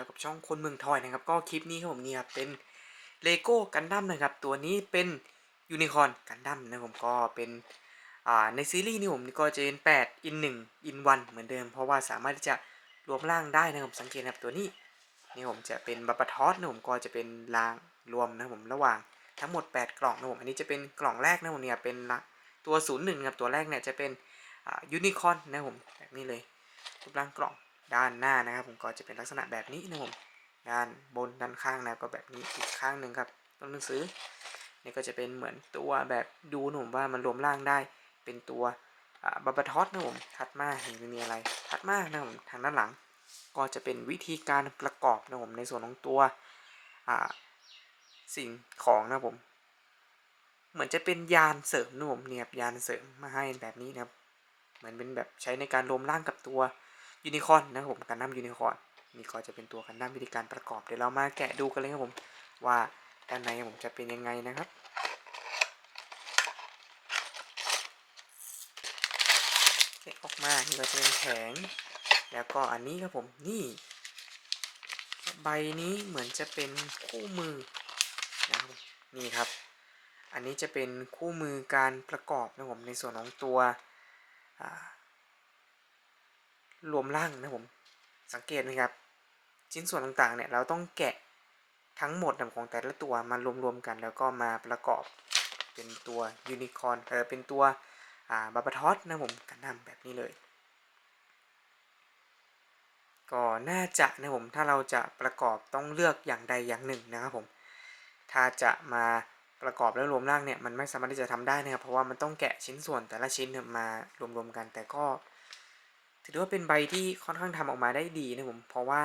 แล้วกับช่องคนเมืองทอยนะครับ ก็คลิปนี้ครับผมเนี่ยเป็นเลโก้กันดั้มนะครับ ตัวนี้เป็นยูนิคอร์นกันดั้มนะผมก็เป็นอ่าในซีรีส์นี่ผมก็จะเป็น8 in 1 in 1 เหมือนเดิม เพราะว่าสามารถที่จะรวมร่างได้นะครับสังเกตนะครับตัวนี้นี่ผมจะเป็นบัปปะทอสนะผมก็จะเป็นรางรวมนะผมระหว่างทั้งหมด 8 กล่องนะผมอันนี้จะเป็นกล่องแรกนะผมเนี่ยเป็นตัว 01ครับตัวแรกเนี่ยจะเป็นอ่ายูนิคอร์นนะผมแบบนี้เลยรูปร่างกล่อง ด้านหน้านะครับ ผมก็จะเป็นลักษณะแบบนี้นะผมด้านบนด้านข้างนะก็แบบนี้อีกข้างหนึ่งครับตัวหนังสือนี่ก็จะเป็นเหมือนตัวแบบดูนะผมว่ามันรวมร่างได้ เป็นตัวบับบัทอสนะผมถัดมาเห็นไม่มีอะไรถัดมานะผมทางด้านหลัง ก็จะเป็นวิธีการประกอบนะผมในส่วนของตัวสิ่งของนะผมเหมือนจะเป็นยานเสริมนะผมเนี่ยยานเสริมมาให้แบบนี้นะครับเหมือนเป็นแบบใช้ในการรวมร่างกับตัว ยูนิคอนนะครับผมกันดั้มยูนิคอนนี่ก็จะเป็นตัวกันดั้มวิธีการประกอบเดี๋ยวเรามาแกะดูกันเลยครับผมว่าด้านในผมจะเป็นยังไงนะครับแกะออกมานี่ก็จะเป็นแผงแล้วก็อันนี้ครับผมนี่ ใบนี้เหมือนจะเป็นคู่มือนะครับนี่ครับ อันนี้จะเป็นคู่มือการประกอบนะผมในส่วนของตัว รวมร่างนะผมสังเกตไหมครับ ชิ้นส่วนต่างๆ เนี่ย เราต้องแกะทั้งหมดของแต่ละตัวมารวมๆกัน แล้วก็มาประกอบเป็นตัวยูนิคอร์นเออเป็นตัวบาบาทอสนะผมกันนำแบบนี้เลย ก็น่าจะนะผมถ้าเราจะประกอบต้องเลือกอย่างใดอย่างหนึ่งนะครับผมถ้าจะมาประกอบแล้วรวมร่างเนี่ยมันไม่สามารถที่จะทำได้นะครับเพราะว่ามันต้องแกะชิ้นส่วนแต่ละชิ้นมารวมๆกันแต่ก็ ถือว่าเป็นใบที่ค่อนข้างทำออกมาได้ดีนะผม เพราะว่า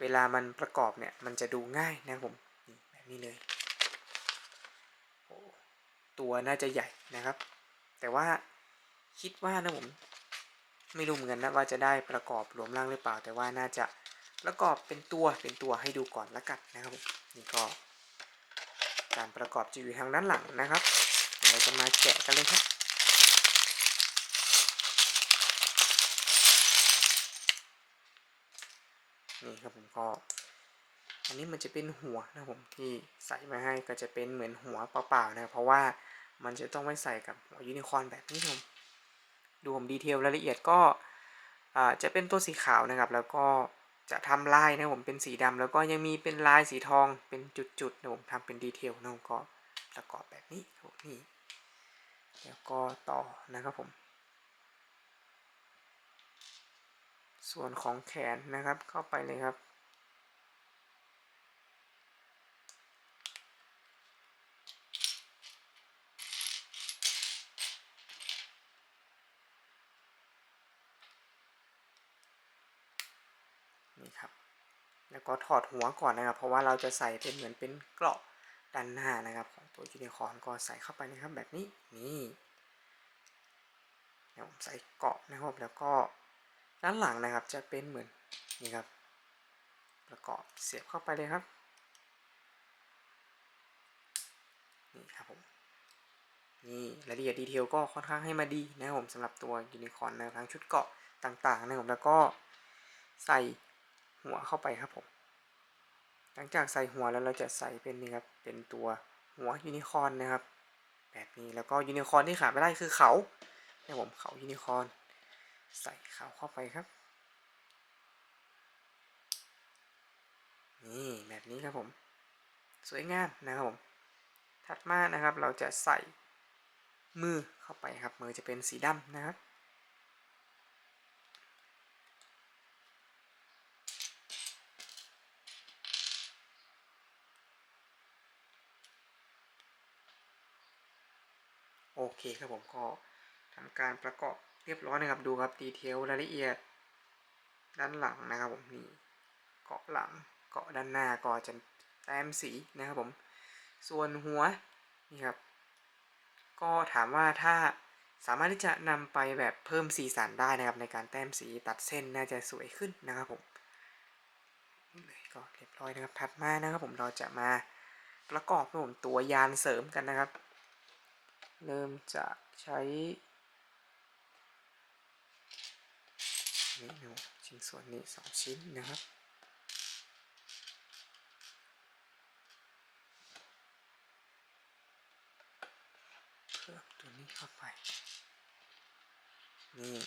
เวลามันประกอบเนี่ยมันจะดูง่ายนะผมแบบนี้เลย ตัวน่าจะใหญ่นะครับ แต่ว่าคิดว่านะผม ไม่รู้เหมือนกันนะว่าจะได้ประกอบรวมร่างหรือเปล่า แต่ว่าน่าจะประกอบเป็นตัวเป็นตัวให้ดูก่อนละกันนะครับผมนี่ก็การประกอบจะอยู่ทางด้านหลังนะครับ เราจะมาแกะกันเลยครับ นี่ครับผมก็ อันนี้มันจะเป็นหัวนะผมที่ใส่มาให้ก็จะเป็นเหมือนหัวเปล่าๆนะเพราะว่ามันจะต้องไว้ใส่กับหัวยูนิคอร์นแบบนี้ผมดูผมดีเทลรายละเอียดก็จะเป็นตัวสีขาวนะครับ แล้วก็จะทำลายนะผมเป็นสีดำแล้วก็ยังมีเป็นลายสีทองเป็นจุดๆนะผมทำเป็นดีเทลนะผมก็ประกอบแบบนี้ครับนี่แล้วก็ต่อนะครับผม ส่วนของแขนนะครับเข้าไปเลยครับ นี่ครับ แล้วก็ถอดหัวก่อนนะครับ เพราะว่าเราจะใส่เป็นเหมือนเป็นเกราะด้านหน้านะครับของตัวยูนิคอร์นก็ใส่เข้าไปนะครับแบบนี้นี่เดี๋ยวผมใส่เกาะนะครับแล้วก็ ด้านหลังนะครับจะเป็นเหมือนนี่ครับ ประกอบเสียบเข้าไปเลยครับนี่ครับผมนี่รายละเอียดดีเทลก็ค่อนข้างให้มาดีนะครับผมสำหรับตัวยูนิคอร์นนะทั้งชุดเกาะต่างๆนะครับแล้วก็ใส่หัวเข้าไปครับผมหลังจากใส่หัวแล้วเราจะใส่เป็นนี่ครับเป็นตัวหัวยูนิคอร์นนะครับ แบบนี้แล้วก็ยูนิคอร์นที่ขาดไม่ได้คือเขาเนี่ยผมเขายูนิคอร์น ใส่เขาวเข้าไปครับ นี่แบบนี้ครับผม สวยงามนะครับผม ถัดมานะครับเราจะใส่มือเข้าไปครับ มือจะเป็นสีดำนะครับโอเคครับผมก็ทำการประกอบ เรียบร้อยนะครับดูครับดีเทลรายละเอียด ด้านหลังนะครับผมนี่เกาะหลังเกาะด้านหน้าก็จะแต้มสีนะครับผม ส่วนหัวนี่ครับ ก็ถามว่าถ้าสามารถที่จะนำไปแบบเพิ่มสีสันได้นะครับ ในการแต้มสีตัดเส้นน่าจะสวยขึ้นนะครับผมเลยก็เรียบร้อยนะครับถัดมานะครับผมเราจะมาประกอบผมตัวยานเสริมกันนะครับ เริ่มจะใช้ นี่นะชิ้นส่วนนี้สองชิ้นนะครับเพิ่มตัวนี้เข้าไป นี่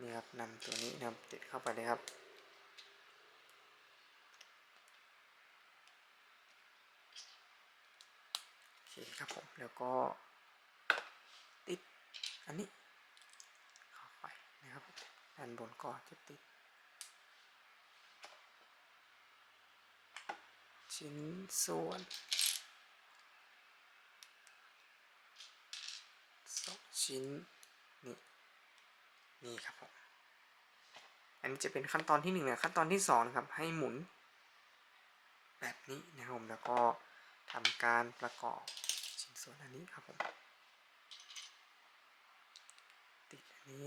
นี่ครับนำตัวนี้นำครัติดเข้าไปเลยครับ คครับผม แล้วก็ติดอันนี้เข้าไปนะครับผมด้านบนก็จะติด ชิ้นส่วนสองชิ้นนี่นี่ครับผมอันนี้จะเป็นขั้นตอนที่หนึ่งนะขั้นตอนที่สองนะครับให้หมุน แบบนี้นะครับผมแล้วก็ ทำการประกอบชิ้นส่วนอันนี้ครับผมติดอันนี้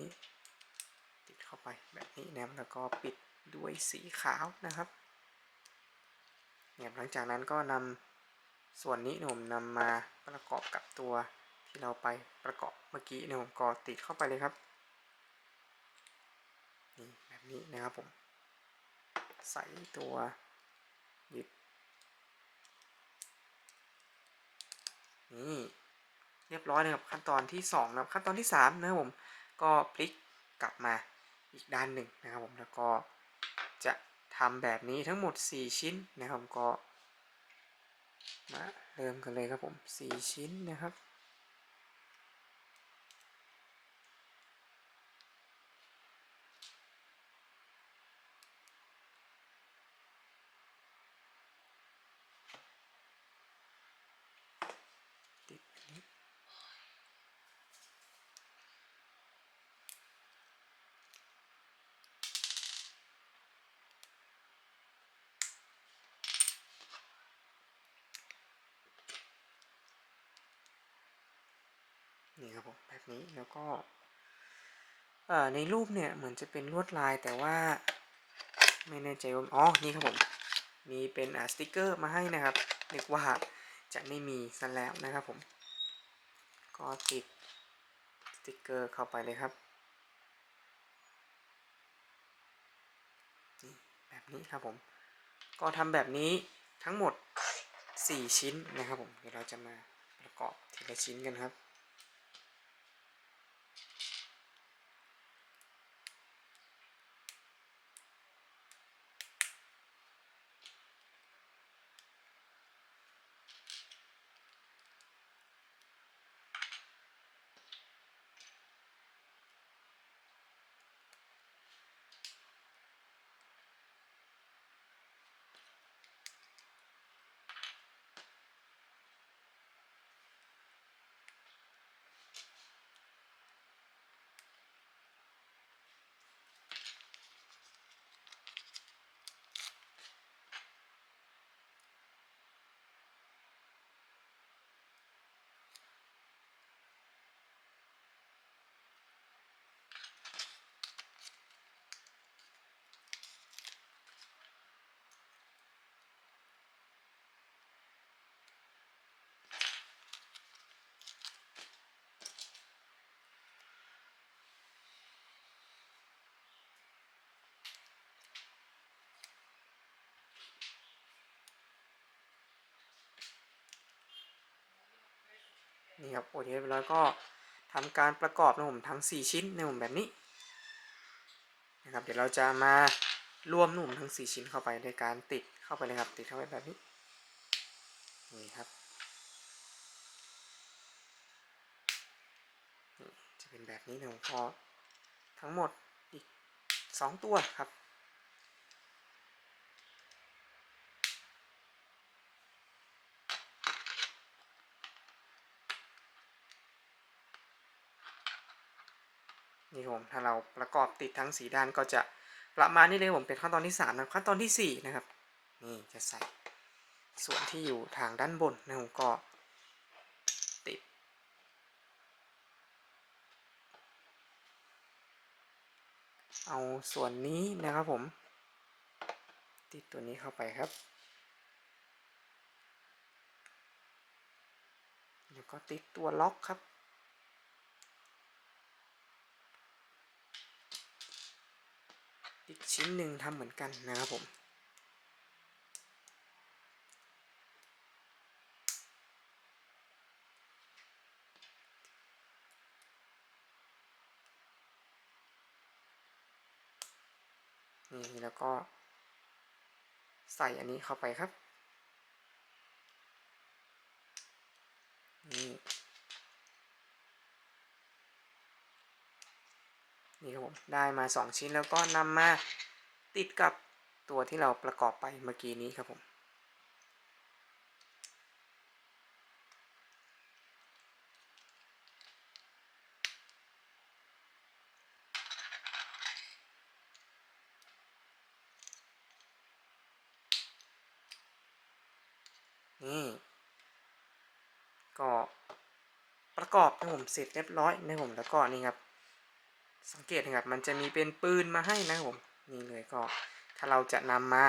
ติดเข้าไปแบบนี้นะครับแล้วก็ปิดด้วยสีขาวนะครับเนี่ยหลังจากนั้นก็นำส่วนนี้นะผมนำมาประกอบกับตัวที่เราไปประกอบเมื่อกี้นะผมก็ติดเข้าไปเลยครับนี่แบบนี้นะครับผมใส่ตัวยึด นี่เรียบร้อยนะครับขั้นตอนที่2นะครับขั้นตอนที่3นะครับผมก็พลิกกลับมาอีกด้านหนึ่งนะครับผมแล้วก็จะทำแบบนี้ทั้งหมด 4 ชิ้นนะครับผมก็มาเริ่มกันเลยครับผม 4 ชิ้นนะครับ ครับผมแบบนี้แล้วก็ในรูปเนี่ยเหมือนจะเป็นลวดลายแต่ว่าไม่แน่ใจว่าอ๋อนี่ครับผมมีเป็นสติกเกอร์มาให้นะครับเรียกว่าจะไม่มีซะแล้วนะครับผมก็ติดสติกเกอร์เข้าไปเลยครับนี่แบบนี้ครับผมก็ทำแบบนี้ทั้งหมด 4 ชิ้นนะครับผมเดี๋ยวเราจะมาประกอบทีละชิ้นกันครับ นี่ครับโอเคเรียบร้อยก็ทำการประกอบนะผมทั้ง 4 ชิ้นในผมแบบนี้นะครับเดี๋ยวเราจะมารวมหนุ่มทั้ง 4 ชิ้นเข้าไปในการติดเข้าไปเลยครับ ติดเข้าไปแบบนี้นี่ครับนี่จะเป็นแบบนี้นะผมก็ทั้งหมดอีก 2 ตัวครับ นี่ครับผมถ้าเราประกอบติดทั้งสีด้านก็จะประมาณนี้เลยผมเป็นขั้นตอนที่3นะขั้นตอนที่4นะครับนี่จะใส่ส่วนที่อยู่ทางด้านบนนะผมก็ติด เอาส่วนนี้นะครับผม ติดตัวนี้เข้าไปครับ แล้วก็ติดตัวล็อกครับ อีกชิ้นหนึ่งทำเหมือนกันนะครับผม นี่แล้วก็ ใส่อันนี้เข้าไปครับ นี่ นี่ครับผมได้มา 2 ชิ้นแล้วก็นำมาติดกับตัวที่เราประกอบไปเมื่อกี้นี้ครับผมนี่ก็ประกอบนะผมเสร็จเรียบร้อยนะผมแล้วก็นี่ครับ สังเกตนะครับมันจะมีเป็นปืนมาให้นะครับผมนี่เลยก็ถ้าเราจะนำมา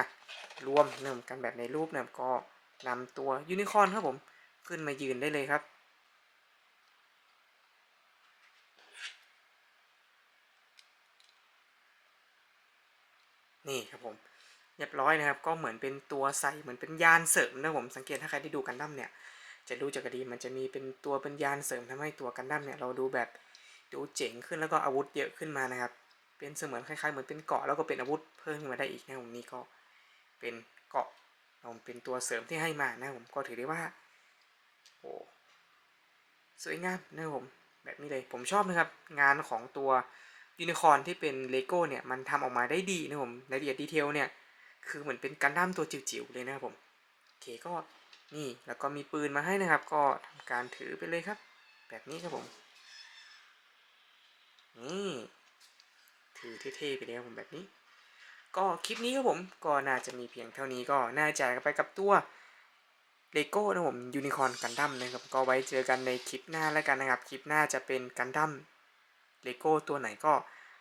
รวมเริ่มกันแบบในรูปเนะครับก็นำตัวยูนิคอร์นครับผมขึ้นมายืนได้เลยครับนี่ครับผมเรียบร้อยนะครับ ก็เหมือนเป็นตัวใส่เหมือนเป็นยานเสริมนะผมสังเกตถ้าใครได้ดูกันดั้มเนี่ย จะดูจากกระดีมันจะมีเป็นตัวเป็นยานเสริมทำให้ตัวกันดั้มเนี่ยเราดูแบบ ดูเจ๋งขึ้นแล้วก็อาวุธเยอะขึ้นมานะครับ เป็นเสมือนคล้ายๆเหมือนเป็นเกาะแล้วก็เป็นอาวุธเพิ่มขึ้นมาได้อีกนะผมนี่ก็เป็นเกาะผมเป็นตัวเสริมที่ให้มานะผมก็ถือได้ว่าโอ้สวยงามนะผมแบบนี้เลยผมชอบนะครับ งานของตัวยูนิคอร์นที่เป็นเลโก้เนี่ยมันทำออกมาได้ดีนะผมรายละเอียดดีเทลเนี่ยคือเหมือนเป็นกันดั้มตัวจิ๋วๆเลยนะครับผมโอเคก็นี่แล้วก็มีปืนมาให้นะครับ ก็ทำการถือไปเลยครับ แบบนี้ครับผม นี่ถือเท่ๆไปเลยครับผมแบบนี้ ก็คลิปนี้ครับผมก็น่าจะมีเพียงเท่านี้ก็น่าจะไปกับตัวเลโก้นะผมยูนิคอร์นกันดั้มนะครับ ก็ไว้เจอกันในคลิปหน้าแล้วกันนะครับ คลิปหน้าจะเป็นกันดั้มเลโก้ตัวไหนก็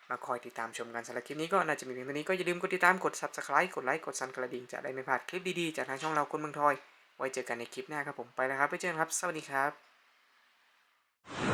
มาคอยติดตามชมกันสำหรับคลิปนี้ก็น่าจะมีเพียงเท่านี้ก็อย่าลืมกดติดตามกด subscribe กดไลค์กดซันกระดิ่งจะได้ไม่พลาดคลิปดีๆจากทางช่องเราคนเมืองทอย ไว้เจอกันในคลิปหน้าครับผมไปแล้วครับไปเจอกันครับ สวัสดีครับ